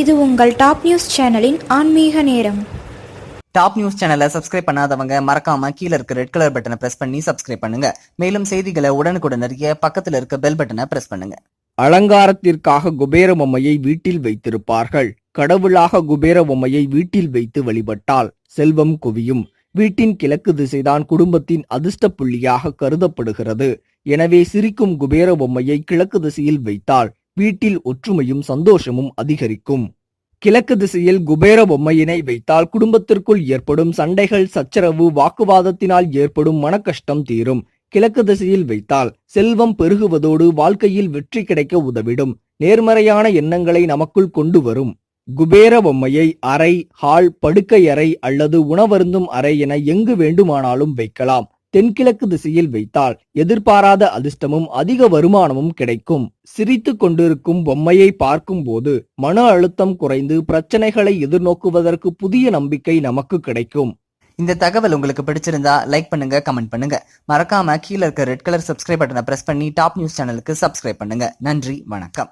இது உங்கள் top news சேனலின் ஆன்மீக நேரம். டாப் நியூஸ் சேனலை சப்ஸ்கிரைப் பண்ணாதவங்க மறக்காம கீழ இருக்க ரெட் கலர் பட்டனை பிரஸ் பண்ணி சப்ஸ்கிரைப் பண்ணுங்க. மேலும் செய்திகளை உடனுக்குடன் அறிய பக்கத்துல இருக்க பெல் பட்டனை பிரஸ் பண்ணுங்க. அலங்காரத்திற்காக குபேர பொம்மையை வீட்டில் வைத்திருப்பார்கள். கடவுளாக குபேர பொம்மையை வீட்டில் வைத்து வழிபட்டால் செல்வம் குவியும். வீட்டின் கிழக்கு திசைதான் குடும்பத்தின் அதிர்ஷ்ட புள்ளியாக கருதப்படுகிறது. எனவே சிரிக்கும் குபேர பொம்மையை கிழக்கு திசையில் வைத்தால் வீட்டில் ஒற்றுமையும் சந்தோஷமும் அதிகரிக்கும். கிழக்கு திசையில் குபேர பொம்மையினை வைத்தால் குடும்பத்திற்குள் ஏற்படும் சண்டைகள் சச்சரவு வாக்குவாதத்தினால் ஏற்படும் மனக்கஷ்டம் தீரும். கிழக்கு திசையில் வைத்தால் செல்வம் பெருகுவதோடு வாழ்க்கையில் வெற்றி கிடைக்க உதவிடும். நேர்மறையான எண்ணங்களை நமக்குள் கொண்டு வரும். குபேர பொம்மையை அறை ஹால் படுக்கை அறை அல்லது உணவருந்தும் அறை என எங்கு வேண்டுமானாலும் வைக்கலாம். தென்கிழக்கு திசையில் வைத்தால் எதிர்பாராத அதிர்ஷ்டமும் அதிக வருமானமும் கிடைக்கும். சிரித்து கொண்டிருக்கும் பொம்மையை பார்க்கும்போது மன அழுத்தம் குறைந்து பிரச்சனைகளை எதிர்நோக்குவதற்கு புதிய நம்பிக்கை நமக்கு கிடைக்கும். இந்த தகவல் உங்களுக்கு பிடிச்சிருந்தா லைக் பண்ணுங்க கமெண்ட் பண்ணுங்க. மறக்காம கீழ இருக்க ரெட் கலர் சப்ஸ்கிரைப் பட்டனை பிரஸ் பண்ணி டாப் நியூஸ் சேனலுக்கு சப்ஸ்கிரைப் பண்ணுங்க. நன்றி வணக்கம்.